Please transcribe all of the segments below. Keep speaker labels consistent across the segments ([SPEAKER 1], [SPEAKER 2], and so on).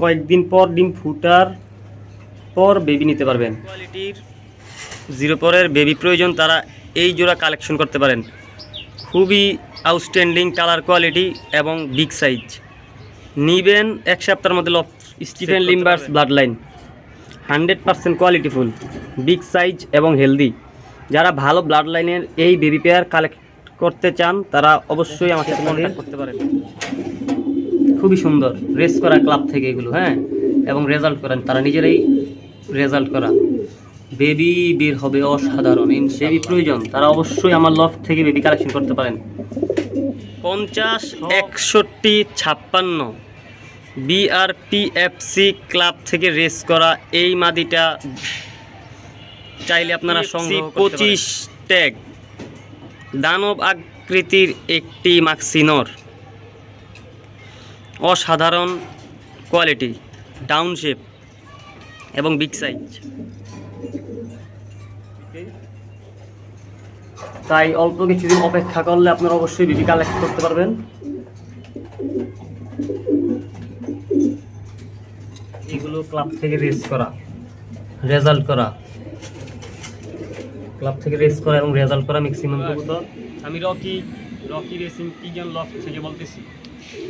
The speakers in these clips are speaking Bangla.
[SPEAKER 1] কয়েকদিন পর ডিম ফুটার পর বেবি নিতে পারবেন। কোয়ালিটির জিরো পরের বেবি প্রয়োজন তারা এই জোড়া কালেকশন করতে পারেন। খুবই আউটস্ট্যান্ডিং কালার কোয়ালিটি এবং বিগ সাইজ নিবেন এক সপ্তাহের মধ্যে loft Stephen limbers blood line hundred percent কোয়ালিটিফুল বিগ সাইজ এবং হেলদি যারা ভালো ব্লাড লাইনের এই বেবি পেয়ার কালেক্ট করতে চান তারা অবশ্যই আমার সাথে কন্ট্যাক্ট করতে পারেন। খুবই সুন্দর। রেস করা ক্লাব থেকে এগুলো হ্যাঁ? এবং রেজাল্ট করেন। তারা নিজেরাই রেজাল্ট করা। বেবি বের হবে অসাধারণ। বেবি প্রয়োজন। তারা অবশ্যই আমার লফট থেকে বেবি কালেকশন করতে পারেন। পঞ্চাশ একষট্টি ছাপ্পান্ন। বিআরপিএফসি ক্লাব থেকে রেস করা এই মাদিটা চাইলে আপনারা সংগ্রহ পঁচিশ ট্যাগ দানব আকৃতির একটি মাক্সিনর অসাধারণ কোয়ালিটি ডাউন শেপ এবং বিগ সাইজ। তাই অল্প কিছুদিন অপেক্ষা করলে আপনারা অবশ্যই বিবি কালেক্ট করতে পারবেন। এগুলো ক্লাব থেকে রেস করা রেজাল্ট করা। ক্লাব থেকে রেস করা এবং রেজাল্ট করা ম্যাক্সিমাম কবুতর। আমি Rocky Rocky racing pigeon loft থেকে বলতেছি।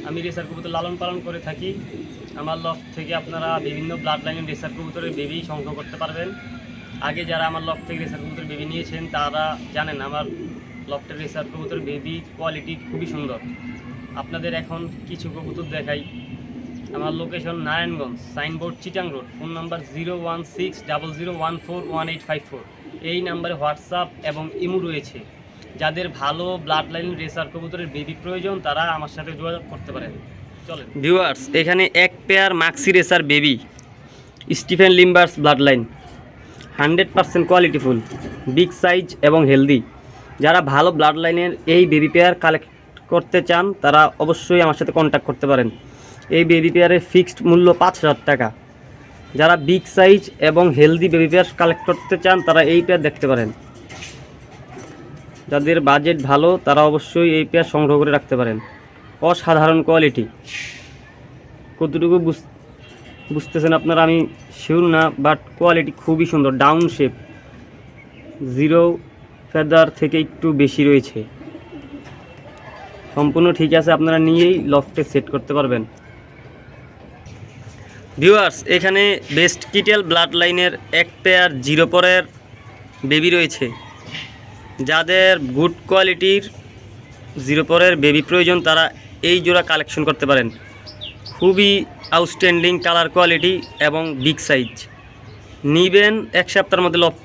[SPEAKER 1] আমি রেসার কবুতর লালন পালন করে থাকি। আমার লফ থেকে আপনারা বিভিন্ন ব্লাড লাইনের রেসার কবুতরের বেবি সংগ্রহ করতে পারবেন। আগে যারা আমার লফ থেকে রেসার কবুতর বেবি নিয়েছেন, তারা জানেন আমার লফটের রেসার কবুতর বেবি কোয়ালিটি খুবই সুন্দর। আপনাদের এখন কিছু কবুতর দেখাই। আমার location Narayanganj Signboard Chittagong road phone number zero one six double zero one four one eight five four এই নাম্বারে হোয়াটসঅ্যাপ এবং ইমো রয়েছে। যাদের ভালো ব্লাড লাইন রেসার কবুতরের বেবি প্রয়োজন, তারা আমার সাথে যোগাযোগ করতে পারেন। চলেন। ভিউয়ার্স এখানে এক পেয়ার মাক্সি racer baby Stephen লিম্বার্স blood line hundred percent qualityful big size এবং হেলদি যারা ভালো ব্লাড লাইনের এই বেবি পেয়ার কালেক্ট করতে চান, তারা অবশ্যই আমার সাথে কন্ট্যাক্ট করতে পারেন। এই বেবি পেয়ারের ফিক্সড মূল্য পাঁচ হাজার টাকা। যারা বিগ সাইজ এবং হেলদি বেবি পেয়ার কালেক্ট করতে চান, তারা এই পেয়ার দেখতে পারেন। যাদের বাজেট ভালো, তারা অবশ্যই এই পেয়ার সংগ্রহ করে রাখতে পারেন। অসাধারণ কোয়ালিটি কতটুকু বুঝ- বুঝতেছেন আপনারা আমি শিওর না বাট কোয়ালিটি খুবই সুন্দর ডাউন শেপ জিরো ফেদার থেকে একটু বেশি রয়েছে। সম্পূর্ণ ঠিক আছে, আপনারা নিয়েই লফটে সেট করতে পারবেন। ভিউয়ার্স এখানে বেস্ট কিটেল ব্লাড লাইনের এক পেয়ার জিরো পরের বেবি রয়েছে। যাদের গুড কোয়ালিটির জিরো পরের বেবি প্রয়োজন, তারা এই জোড়া কালেকশন করতে পারেন। খুবই আউটস্ট্যান্ডিং কালার কোয়ালিটি এবং বিগ সাইজ নিবেন এক সপ্তাহের মধ্যে লফ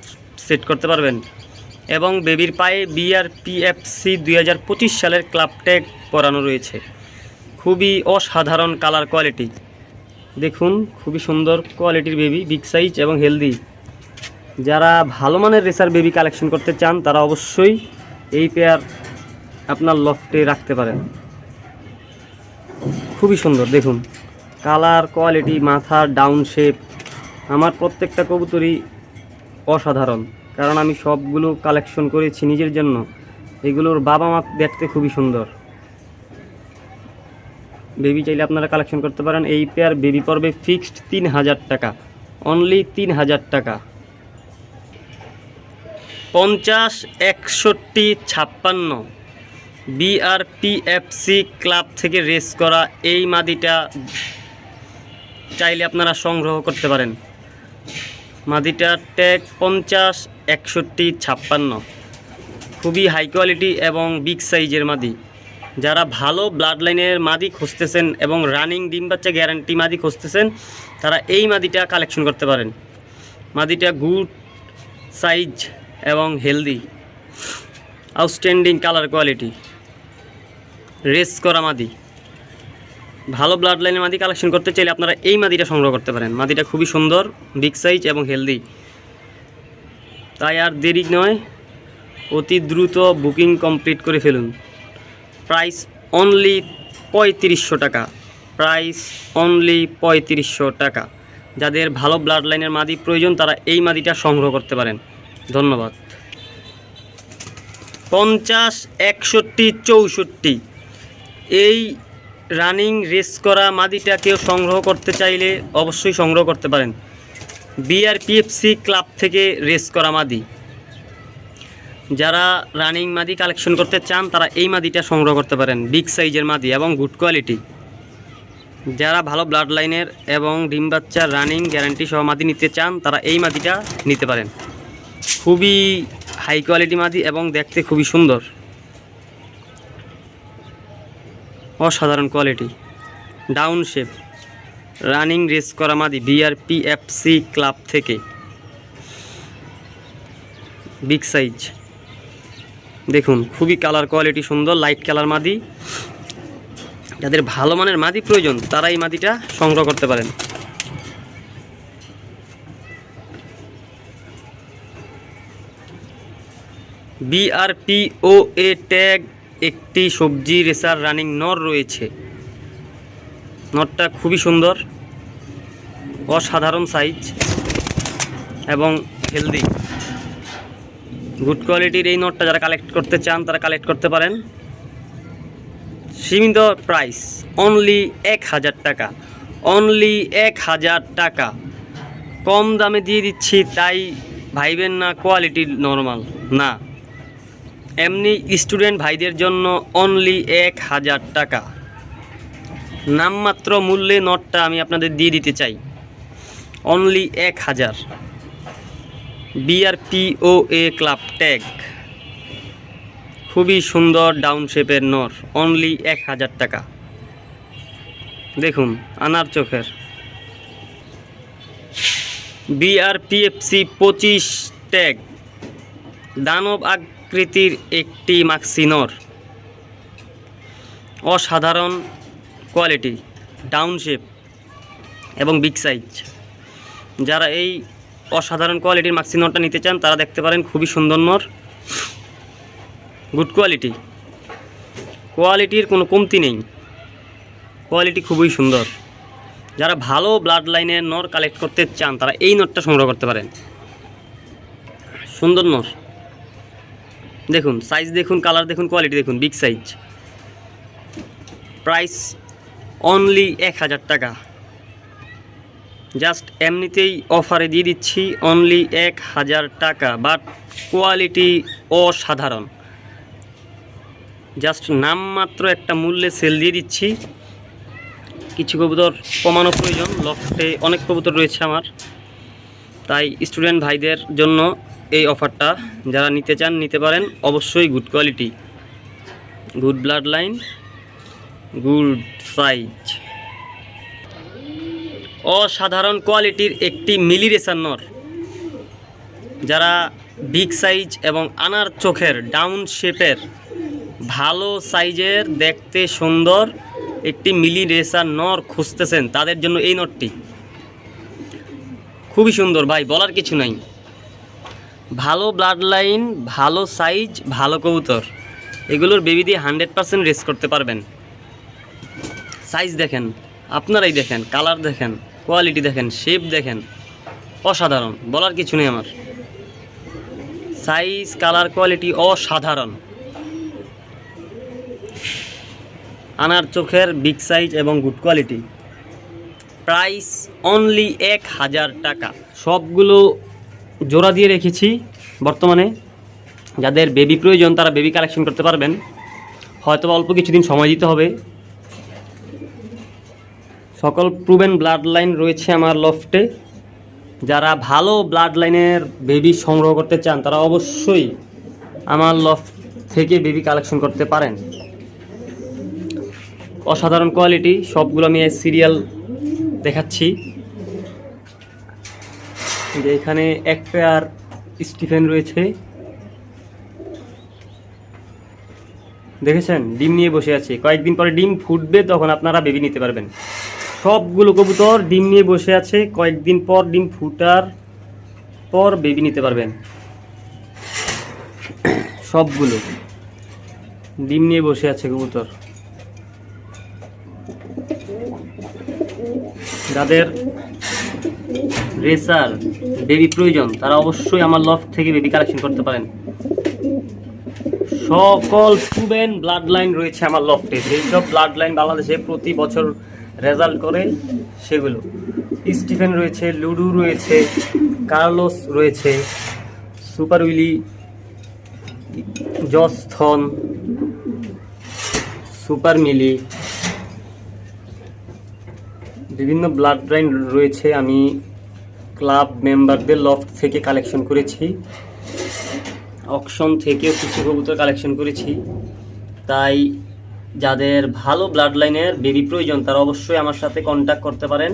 [SPEAKER 1] সেট করতে পারবেন। এবং বেবির পায়ে বিআরপিএফসি দুই হাজার পঁচিশ সালের ক্লাব ট্যাগ পরানো রয়েছে। খুবই অসাধারণ কালার কোয়ালিটি দেখুন, খুবই সুন্দর কোয়ালিটির বেবি বিগ সাইজ এবং হেলদি যারা ভালো মানের রেসার বেবি কালেকশন করতে চান, তারা অবশ্যই এই পেয়ার আপনার লফটে রাখতে পারেন। খুবই সুন্দর, দেখুন। কালার, কোয়ালিটি মাথার ডাউন শেপ, আমার প্রত্যেকটা কবুতরই অসাধারণ। কারণ আমি সবগুলো কালেকশন করেছি নিজের জন্য। এগুলোর বাবা মা দেখতে খুবই সুন্দর। বেবি চাইলে আপনারা কালেকশন করতে পারেন। এই পেয়ার বেবি পর্বে ফিক্সড তিন হাজার টাকা, অনলি তিন হাজার টাকা। পঞ্চাশ, একষট্টি, ছাপ্পান্ন। বিআরপিএফসি ক্লাব থেকে রেস করা এই মাদিটা চাইলে আপনারা সংগ্রহ করতে পারেন। মাদিটার ট্যাগ পঞ্চাশ, একষট্টি, ছাপ্পান্ন। খুবই হাই কোয়ালিটি এবং বিগ সাইজের মাদি। যারা ভালো ব্লাড লাইনের মাদি খুঁজতেছেন এবং রানিং ডিম বাচ্চা গ্যারান্টি মাদি খুঁজতেছেন, তারা এই মাদিটা কালেকশন করতে পারেন। মাদিটা গুড সাইজ এবং healthy outstanding colour quality race করা মাদি। ভালো ব্লাড লাইনের মাদি কালেকশন করতে চাইলে আপনারা এই মাদিটা সংগ্রহ করতে পারেন। মাদিটা খুবই সুন্দর বিগ সাইজ এবং হেলদি তাই আর দেরি নয়, অতি দ্রুত বুকিং কমপ্লিট করে ফেলুন। প্রাইস অনলি পঁয়ত্রিশশো টাকা। প্রাইস অনলি পঁয়ত্রিশশো টাকা। যাদের ভালো ব্লাড লাইনের মাদি প্রয়োজন, তারা এই মাদিটা সংগ্রহ করতে পারেন। ধন্যবাদ। পঞ্চাশ, একষট্টি, চৌষট্টি। এই রানিং রেস করা মাদিটা কেউ সংগ্রহ করতে চাইলে অবশ্যই সংগ্রহ করতে পারেন। বিআরপিএফসি ক্লাব থেকে রেস করা মাদি। যারা রানিং মাদি কালেকশন করতে চান, তারা এই মাদিটা সংগ্রহ করতে পারেন। বিগ সাইজের মাদি এবং গুড কোয়ালিটি। যারা ভালো ব্লাড লাইনের এবং ডিম বাচ্চার রানিং গ্যারান্টি সহ মাদি নিতে চান, তারা এই মাদিটা নিতে পারেন। খুবই হাই কোয়ালিটি মাদি এবং দেখতে খুবই সুন্দর। অসাধারণ quality down shape running race করা মাদি বিআরপিএফসি ক্লাব থেকে। বিগ সাইজ দেখুন, খুবই কালার কোয়ালিটি সুন্দর লাইট কালার মাদি যাদের ভালো মানের মাদি প্রয়োজন, তারা এই মাদিটা সংগ্রহ করতে পারেন। বিআরপি ও এ ট্যাগ একটি সবজি রেসার রানিং নর রয়েছে। নটটা খুবই সুন্দর, অসাধারণ সাইজ এবং হেলদি গুড কোয়ালিটির এই নোটটা যারা কালেক্ট করতে চান, তারা কালেক্ট করতে পারেন। সীমিত প্রাইস অনলি এক হাজার টাকা অনলি এক হাজার টাকা। কম দামে দিয়ে দিচ্ছি, তাই ভাইবেন না কোয়ালিটি নর্মাল না। এমনি স্টুডেন্ট ভাইদের জন্য অনলি এক হাজার টাকা। নামমাত্র মূল্যে নটটা আমি আপনাদের দিয়ে দিতে চাই। অনলি এক হাজার। বিআরপিও এ ক্লাব ট্যাগ খুবই সুন্দর ডাউন শেপের নর অনলি এক হাজার টাকা। দেখুন, আনার চোখের। বিআরপিএফসি পঁচিশ ট্যাগ দানব আকৃতির একটি মাক্সি নর অসাধারণ কোয়ালিটি, ডাউন শেপ এবং বিগ সাইজ। যারা এই অসাধারণ কোয়ালিটির মাক্সি নটটা নিতে চান, তারা দেখতে পারেন খুবই সুন্দর নর। গুড কোয়ালিটি কোয়ালিটির কোনো কমতি নেই। কোয়ালিটি খুবই সুন্দর। যারা ভালো ব্লাড লাইনের নর কালেক্ট করতে চান, তারা এই নটটা সংগ্রহ করতে পারেন। সুন্দর নর। দেখুন সাইজ দেখুন কালার দেখুন কোয়ালিটি দেখুন বিগ সাইজ প্রাইস অনলি এক হাজার টাকা। জাস্ট এমনিতেই অফারে দিয়ে দিচ্ছি অনলি এক হাজার টাকা বাট কোয়ালিটি অসাধারণ। জাস্ট নামমাত্র একটা মূল্যে সেল দিয়ে দিচ্ছি। কিছু কবুতর কমানো প্রয়োজন লফটে অনেক কবুতর রয়েছে আমার। তাই স্টুডেন্ট ভাইদের জন্য এই অফারটা যারা নিতে চান, নিতে পারেন। অবশ্যই good quality good blood line good size অসাধারণ কোয়ালিটির একটি মিলি নর। যারা বিগ সাইজ এবং আনার চোখের ডাউন শেপের ভালো সাইজের দেখতে সুন্দর একটি মিলি রেসার নর খুঁজতেছেন, তাদের জন্য এই নটটি খুবই সুন্দর ভাই, বলার কিছু নাই। ভালো ব্লাড লাইন ভালো সাইজ ভালো কবুতর। এগুলোর বেবি দিয়ে হান্ড্রেড পার্সেন্ট রেস করতে পারবেন। সাইজ দেখেন, আপনারাই দেখেন কালার দেখেন কোয়ালিটি দেখেন শেপ দেখেন, অসাধারণ, বলার কিছু নেই আমার। সাইজ কালার কোয়ালিটি অসাধারণ। আনার চোখের বিগ সাইজ এবং গুড কোয়ালিটি প্রাইস অনলি এক হাজার টাকা। সবগুলো জোড়া দিয়ে রেখেছি বর্তমানে। যাদের বেবি প্রয়োজন, তারা বেবি কালেকশন করতে পারবেন। হয়তো অল্প কিছুদিন সময় দিতে হবে। সকল প্রুভেন ব্লাড লাইন রয়েছে আমার লফটে যারা ভালো ব্লাড লাইনের বেবি সংগ্রহ করতে চান, তারা অবশ্যই আমার লফট থেকে বেবি কালেকশন করতে পারেন। অসাধারণ কোয়ালিটি সবগুলো আমি সিরিয়াল দেখাচ্ছি। যে এখানে এক পেয়ার স্টিফেন রয়েছে। দেখেছেন? ডিম নিয়ে বসে আছে। কয়েকদিন পরে ডিম ফুটবে, তখন আপনারা বেবি নিতে পারবেন। সবগুলো কবুতর ডিম নিয়ে বসে আছে। কয়েকদিন পর ডিম ফুটার পর বেবি নিতে পারবেন। সবগুলো ডিম নিয়ে বসে আছে কবুতর। যাদের রেসার বেবি প্রয়োজন, তারা অবশ্যই আমার লফট থেকে বেবি কালেকশন করতে পারেন। সকল প্রুভেন ব্লাড লাইন রয়েছে আমার লফটে যেসব ব্লাড লাইন বাংলাদেশে প্রতি বছর রেজাল্ট করে, সেগুলো। স্টিফেন রয়েছে, লুডু রয়েছে, কার্লোস রয়েছে, সুপার উইলি জস্থন সুপার মিলি, বিভিন্ন ব্লাড লাইন রয়েছে আমি ক্লাব মেম্বারদের লফট থেকে কালেকশন করেছি। অকশন থেকেও কিছু কবুতর কালেকশন করেছি। তাই যাদের ভালো ব্লাড লাইনের বেবি প্রয়োজন, তারা অবশ্যই আমার সাথে কন্ট্যাক্ট করতে পারেন।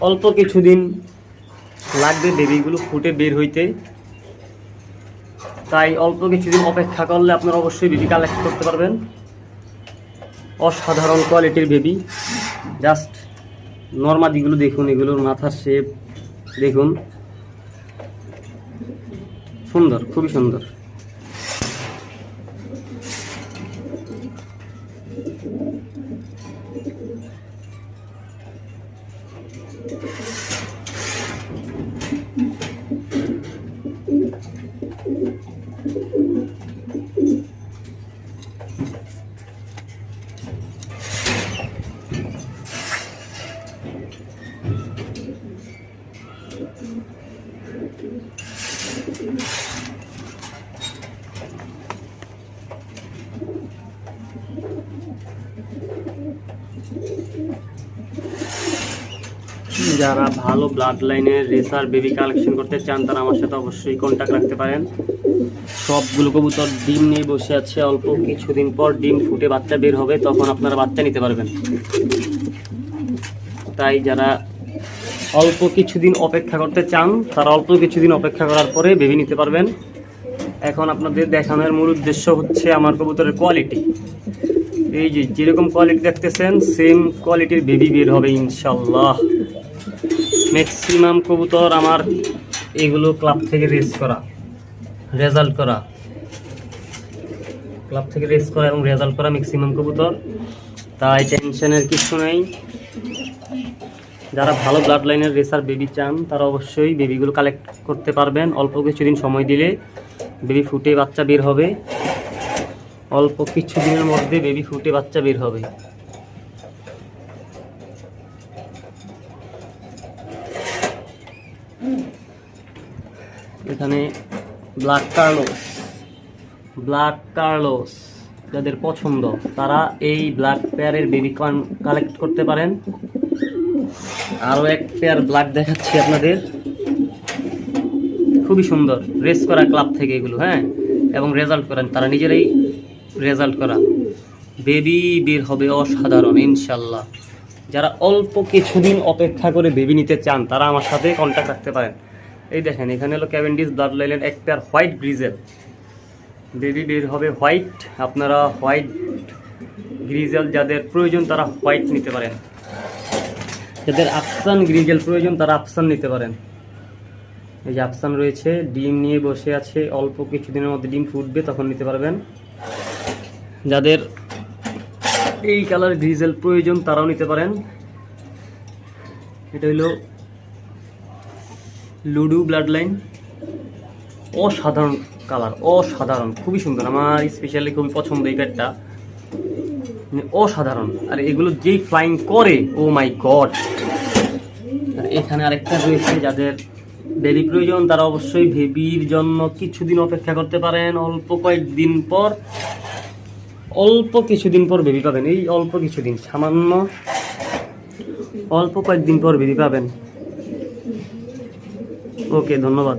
[SPEAKER 1] অল্প কিছুদিন লাগবে বেবিগুলো ফুটে বের হইতে। তাই অল্প কিছুদিন অপেক্ষা করলে আপনারা অবশ্যই বেবি কালেক্ট করতে পারবেন। অসাধারণ কোয়ালিটির বেবি জাস্ট নর্মাদিগুলো দেখুন এগুলোর মাথার শেপ দেখুন। সুন্দর খুবই সুন্দর। যারা ভালো ব্লাড লাইনের রেসার বেবি কালেকশন করতে চান, তারা আমার সাথে অবশ্যই কন্ট্যাক্ট রাখতে পারেন। সবগুলো কবুতর ডিম নিয়ে বসে আছে, অল্প কিছুদিন পর ডিম ফুটে বাচ্চা বের হবে, তখন আপনারা বাচ্চা নিতে পারবেন। তাই যারা অল্প কিছুদিন অপেক্ষা করতে চান, তারা অল্প কিছুদিন অপেক্ষা করার পরে বেবি নিতে পারবেন। এখন আপনাদের দেখানোর মূল উদ্দেশ্য হচ্ছে আমার কবুতরের কোয়ালিটি এই যে যেরকম কোয়ালিটি দেখতেছেন সেম কোয়ালিটির বেবি বের হবে ইনশাল্লাহ ম্যাক্সিমাম কবুতর আমার এগুলো ক্লাব থেকে রেস করা রেজাল্ট করা। ক্লাব থেকে রেস করা এবং রেজাল্ট করা ম্যাক্সিমাম কবুতর। তাই টেনশনের কিছু নেই। যারা ভালো ব্লাড লাইনের রেসার বেবি চান, তারা অবশ্যই বেবিগুলো কালেক্ট করতে পারবেন। অল্প কিছুদিন সময় দিলে বেবি ফুটে বাচ্চা বের হবে। অল্প কিছু দিনের মধ্যে বেবি ফুটে বাচ্চা বের হবে। এখানে ব্ল্যাক কার্লোস। ব্ল্যাক কার্লোস যাদের পছন্দ, তারা এই ব্ল্যাক পেয়ারের বেবি কালেক্ট করতে পারেন। আরও এক পেয়ার ব্ল্যাক দেখাচ্ছি আপনাদের। খুবই সুন্দর। রেস করা ক্লাব থেকে এগুলো হ্যাঁ? এবং রেজাল্ট করেন। তারা নিজেরাই রেজাল্ট করা। বেবি বের হবে অসাধারণ, ইনশাল্লাহ। যারা অল্প কিছুদিন অপেক্ষা করে বেবি নিতে চান, তারা আমার সাথে কন্ট্যাক্ট রাখতে পারেন। এই দেখেন, এখানে হলো ক্যাভেন্ডিস ব্লাড লাইনের এক পেয়ার হোয়াইট গ্রিজেল বেবি বের হবে হোয়াইট আপনারা হোয়াইট গ্রিজেল যাদের প্রয়োজন, তারা হোয়াইট নিতে পারেন। যাদের আফসান গ্রিজেল প্রয়োজন, তারা আফসান নিতে পারেন। এই যে আফসান রয়েছে, ডিম নিয়ে বসে আছে, অল্প কিছুদিনের মধ্যে ডিম ফুটবে, তখন নিতে পারবেন। যাদের এই কালার গ্রিজেল প্রয়োজন তারাও নিতে পারেন। এটা হলো লুডু ব্লাড লাইন অসাধারণ কালার, অসাধারণ, খুবই সুন্দর। আমার স্পেশালি খুবই পছন্দ এই প্যাডটা। মানে অসাধারণ। আর এগুলো যেই ফ্লাইং করে ও মাই গড আর এখানে আরেকটা রয়েছে যাদের বেবি প্রয়োজন, তারা অবশ্যই বেবির জন্য কিছুদিন অপেক্ষা করতে পারেন। অল্প কয়েকদিন পর অল্প কিছুদিন পর বেবি পাবেন। এই অল্প কিছুদিন, সামান্য অল্প কয়েকদিন পর বেবি পাবেন। ওকে, ধন্যবাদ।